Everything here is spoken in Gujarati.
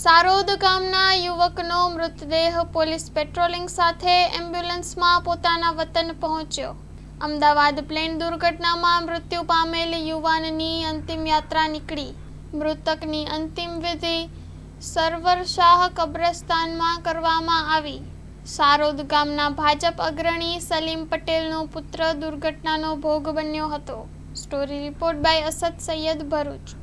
સારોદ ગામના યુવકનો મૃતદેહ પોલીસ પેટ્રોલિંગ સાથે એમ્બ્યુલન્સમાં પોતાના વતન પહોંચ્યો. અમદાવાદ પ્લેન દુર્ઘટનામાં મૃત્યુ પામેલ યુવાનની અંતિમ યાત્રા નીકળી. મૃતકની અંતિમ વિધિ સરવર શાહ કબ્રસ્તાનમાં કરવામાં આવી. સારોદ ગામના ભાજપ અગ્રણી સલીમ પટેલનો પુત્ર દુર્ઘટનાનો ભોગ બન્યો હતો. Story report by Asad Sayyed Bharuch.